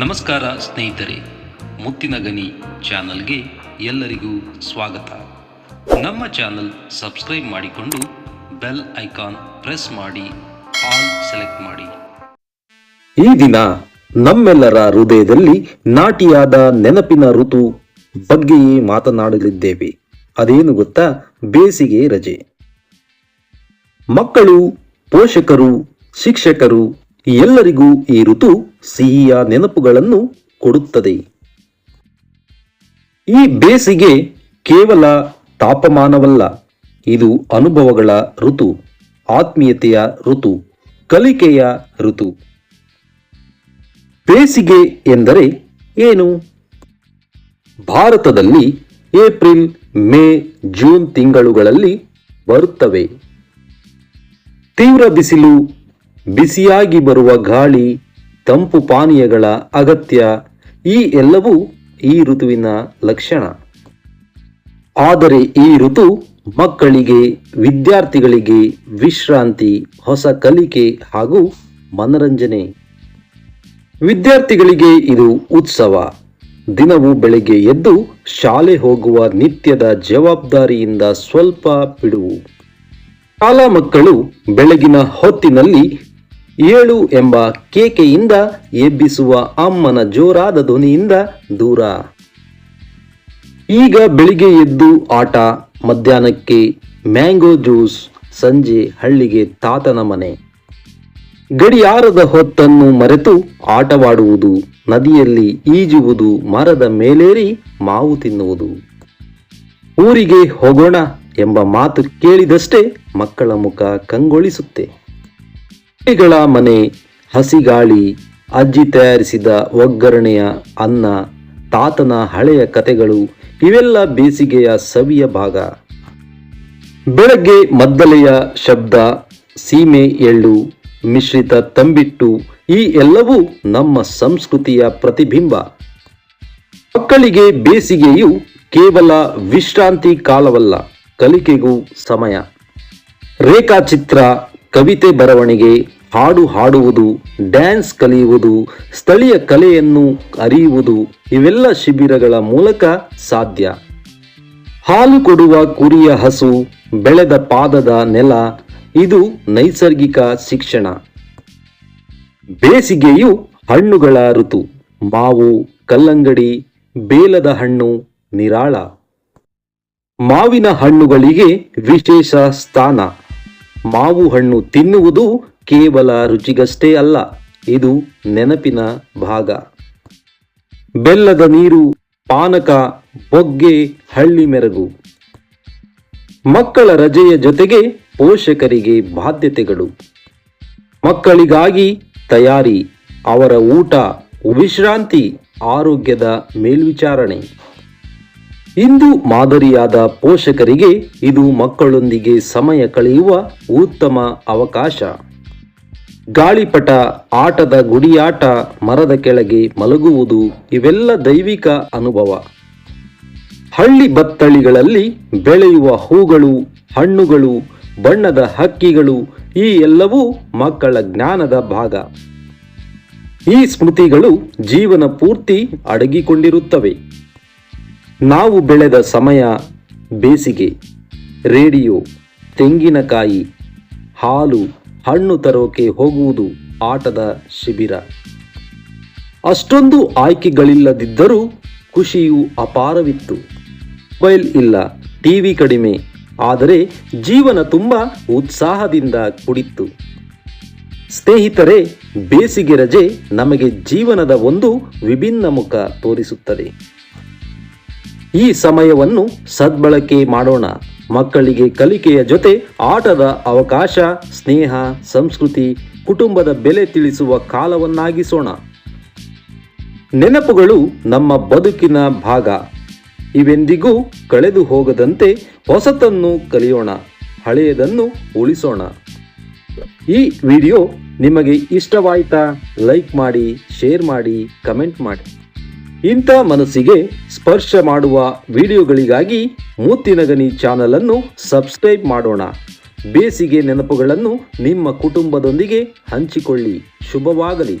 ನಮಸ್ಕಾರ ಸ್ನೇಹಿತರೆ, ಮುತ್ತಿನ ಗನಿ ಚಾನಲ್ಗೆ ಎಲ್ಲರಿಗೂ ಸ್ವಾಗತ. ನಮ್ಮ ಚಾನಲ್ ಸಬ್ಸ್ಕ್ರೈಬ್ ಮಾಡಿಕೊಂಡು ಬೆಲ್ ಐಕಾನ್ ಪ್ರೆಸ್ ಮಾಡಿ, ಆಲ್ ಸೆಲೆಕ್ಟ್ ಮಾಡಿ. ಈ ದಿನ ನಮ್ಮೆಲ್ಲರ ಹೃದಯದಲ್ಲಿ ನಾಟಿಯಾದ ನೆನಪಿನ ಋತು ಬಗ್ಗೆಯೇ ಮಾತನಾಡಲಿದ್ದೇವೆ. ಅದೇನು ಗೊತ್ತಾ? ಬೇಸಿಗೆ ರಜೆ. ಮಕ್ಕಳು, ಪೋಷಕರು, ಶಿಕ್ಷಕರು ಎಲ್ಲರಿಗೂ ಈ ಋತು ಸಿಹಿಯ ನೆನಪುಗಳನ್ನು ಕೊಡುತ್ತದೆ. ಈ ಬೇಸಿಗೆ ಕೇವಲ ತಾಪಮಾನವಲ್ಲ, ಇದು ಅನುಭವಗಳ ಋತು, ಆತ್ಮೀಯತೆಯ ಋತು, ಕಲಿಕೆಯ ಋತು. ಬೇಸಿಗೆ ಎಂದರೆ ಏನು? ಭಾರತದಲ್ಲಿ ಏಪ್ರಿಲ್, ಮೇ, ಜೂನ್ ತಿಂಗಳುಗಳಲ್ಲಿ ಬರುತ್ತವೆ. ತೀವ್ರ ಬಿಸಿಲು, ಬಿಸಿಯಾಗಿ ಬರುವ ಗಾಳಿ ತಂಪು ಪಾನೀಯಗಳ ಅಗತ್ಯ ಈ ಎಲ್ಲವೂ ಈ ಋತುವಿನ ಲಕ್ಷಣ. ಆದರೆ ಈ ಋತು ಮಕ್ಕಳಿಗೆ, ವಿದ್ಯಾರ್ಥಿಗಳಿಗೆ ವಿಶ್ರಾಂತಿ, ಹೊಸ ಕಲಿಕೆ ಹಾಗೂ ಮನರಂಜನೆ. ವಿದ್ಯಾರ್ಥಿಗಳಿಗೆ ಇದು ಉತ್ಸವ. ದಿನವೂ ಬೆಳಗ್ಗೆ ಎದ್ದು ಶಾಲೆ ಹೋಗುವ ನಿತ್ಯದ ಜವಾಬ್ದಾರಿಯಿಂದ ಸ್ವಲ್ಪ ಬಿಡುವು. ಶಾಲಾ ಮಕ್ಕಳು ಬೆಳಗಿನ ಹೊತ್ತಿನಲ್ಲಿ ಏಳು ಎಂಬ ಕೇಕೆಯಿಂದ ಎಬ್ಬಿಸುವ ಅಮ್ಮನ ಜೋರಾದ ಧ್ವನಿಯಿಂದ ದೂರ. ಈಗ ಬೆಳಿಗ್ಗೆ ಎದ್ದು ಆಟ, ಮಧ್ಯಾಹ್ನಕ್ಕೆ ಮ್ಯಾಂಗೋ ಜ್ಯೂಸ್, ಸಂಜೆ ಹಳ್ಳಿಗೆ ತಾತನ ಮನೆ. ಗಡಿಯಾರದ ಹೊತ್ತನ್ನು ಮರೆತು ಆಟವಾಡುವುದು, ನದಿಯಲ್ಲಿ ಈಜುವುದು, ಮರದ ಮೇಲೇರಿ ಮಾವು ತಿನ್ನುವುದು. ಊರಿಗೆ ಹೋಗೋಣ ಎಂಬ ಮಾತು ಕೇಳಿದಷ್ಟೇ ಮಕ್ಕಳ ಮುಖ ಕಂಗೊಳಿಸುತ್ತೆ. ಗಳ ಮನೆ, ಹಸಿಗಾಳಿ, ಅಜ್ಜಿ ತಯಾರಿಸಿದ ಒಗ್ಗರಣೆಯ ಅನ್ನ, ತಾತನ ಹಳೆಯ ಕತೆಗಳು ಇವೆಲ್ಲ ಬೇಸಿಗೆಯ ಸವಿಯ ಭಾಗ. ಬೆಳಗ್ಗೆ ಮದ್ದಲೆಯ ಶಬ್ದ, ಸೀಮೆ ಎಳ್ಳು, ಮಿಶ್ರಿತ ತಂಬಿಟ್ಟು, ಈ ಎಲ್ಲವೂ ನಮ್ಮ ಸಂಸ್ಕೃತಿಯ ಪ್ರತಿಬಿಂಬ. ಮಕ್ಕಳಿಗೆ ಬೇಸಿಗೆಯು ಕೇವಲ ವಿಶ್ರಾಂತಿ ಕಾಲವಲ್ಲ, ಕಲಿಕೆಗೂ ಸಮಯ. ರೇಖಾಚಿತ್ರ ಕವಿತೆ ಬರವಣಿಗೆ, ಹಾಡು ಹಾಡುವುದು, ಡ್ಯಾನ್ಸ್ ಕಲಿಯುವುದು, ಸ್ಥಳೀಯ ಕಲೆಯನ್ನು ಅರಿಯುವುದು ಇವೆಲ್ಲ ಶಿಬಿರಗಳ ಮೂಲಕ ಸಾಧ್ಯ. ಹಾಲು ಕೊಡುವ ಕುರಿಯ ಹಸು, ಬೆಳೆದ ಪಾದದ ನೆಲ, ಇದು ನೈಸರ್ಗಿಕ ಶಿಕ್ಷಣ. ಬೇಸಿಗೆಯು ಹಣ್ಣುಗಳ ಋತು, ಮಾವು, ಕಲ್ಲಂಗಡಿ, ಬೇಲದ ಹಣ್ಣು, ನಿರಾಳ. ಮಾವಿನ ಹಣ್ಣುಗಳಿಗೆ ವಿಶೇಷ ಸ್ಥಾನ. ಮಾವು ಹಣ್ಣು ತಿನ್ನುವುದು ಕೇವಲ ರುಚಿಗಷ್ಟೇ ಅಲ್ಲ, ಇದು ನೆನಪಿನ ಭಾಗ. ಬೆಲ್ಲದ ನೀರು, ಪಾನಕ, ಬೊಗ್ಗೆ, ಹಳ್ಳಿ ಮೆರಗು. ಮಕ್ಕಳ ರಜೆಯ ಜೊತೆಗೆ ಪೋಷಕರಿಗೆ ಬಾಧ್ಯತೆಗಳು. ಮಕ್ಕಳಿಗಾಗಿ ತಯಾರಿ, ಅವರ ಊಟ, ವಿಶ್ರಾಂತಿ, ಆರೋಗ್ಯದ ಮೇಲ್ವಿಚಾರಣೆ. ಇಂದು ಮಾದರಿಯಾದ ಪೋಷಕರಿಗೆ ಇದು ಮಕ್ಕಳೊಂದಿಗೆ ಸಮಯ ಕಳೆಯುವ ಉತ್ತಮ ಅವಕಾಶ. ಗಾಳಿಪಟ, ಆಟದ ಗುಡಿಯಾಟ, ಮರದ ಕೆಳಗೆ ಮಲಗುವುದು ಇವೆಲ್ಲ ದೈವಿಕ ಅನುಭವ. ಹಳ್ಳಿ ಬತ್ತಳಿಗಳಲ್ಲಿ ಬೆಳೆಯುವ ಹೂಗಳು, ಹಣ್ಣುಗಳು, ಬಣ್ಣದ ಹಕ್ಕಿಗಳು ಈ ಎಲ್ಲವೂ ಮಕ್ಕಳ ಜ್ಞಾನದ ಭಾಗ. ಈ ಸ್ಮೃತಿಗಳು ಜೀವನ ಪೂರ್ತಿ ಅಡಗಿಕೊಂಡಿರುತ್ತವೆ. ನಾವು ಬೆಳೆದ ಸಮಯ, ಬೇಸಿಗೆ, ರೇಡಿಯೋ, ತೆಂಗಿನಕಾಯಿ, ಹಾಲು, ಹಣ್ಣು ತರೋಕೆ ಹೋಗುವುದು ಆಟದ ಶಿಬಿರ. ಅಷ್ಟೊಂದು ಆಯ್ಕೆಗಳಿಲ್ಲದಿದ್ದರೂ ಖುಷಿಯು ಅಪಾರವಿತ್ತು. ಮೊಬೈಲ್ ಇಲ್ಲ, ಟಿವಿ ಕಡಿಮೆ, ಆದರೆ ಜೀವನ ತುಂಬ ಉತ್ಸಾಹದಿಂದ ಕುಡಿತ್ತು. ಸ್ನೇಹಿತರೆ, ಬೇಸಿಗೆ ರಜೆ ನಮಗೆ ಜೀವನದ ಒಂದು ವಿಭಿನ್ನ ಮುಖ ತೋರಿಸುತ್ತದೆ. ಈ ಸಮಯವನ್ನು ಸದ್ಬಳಕೆ ಮಾಡೋಣ. ಮಕ್ಕಳಿಗೆ ಕಲಿಕೆಯ ಜೊತೆ ಆಟದ ಅವಕಾಶ, ಸ್ನೇಹ, ಸಂಸ್ಕೃತಿ, ಕುಟುಂಬದ ಬೆಲೆ ತಿಳಿಸುವ ಕಾಲವನ್ನಾಗಿಸೋಣ. ನೆನಪುಗಳು ನಮ್ಮ ಬದುಕಿನ ಭಾಗ. ಇವೆಂದಿಗೂ ಕಳೆದು ಹೋಗದಂತೆ ಹೊಸತನ್ನು ಕಲಿಯೋಣ, ಹಳೆಯದನ್ನು ಉಳಿಸೋಣ. ಈ ವಿಡಿಯೋ ನಿಮಗೆ ಇಷ್ಟವಾಯಿತಾ? ಲೈಕ್ ಮಾಡಿ, ಶೇರ್ ಮಾಡಿ, ಕಮೆಂಟ್ ಮಾಡಿ. ಇಂಥ ಮನಸ್ಸಿಗೆ ಸ್ಪರ್ಶ ಮಾಡುವ ವಿಡಿಯೋಗಳಿಗಾಗಿ ಮೂತಿನಗನಿ ಚಾನಲ್ ಅನ್ನು ಸಬ್ಸ್ಕ್ರೈಬ್ ಮಾಡೋಣ. ಬೇಸಿಗೆ ನೆನಪುಗಳನ್ನು ನಿಮ್ಮ ಕುಟುಂಬದೊಂದಿಗೆ ಹಂಚಿಕೊಳ್ಳಿ. ಶುಭವಾಗಲಿ.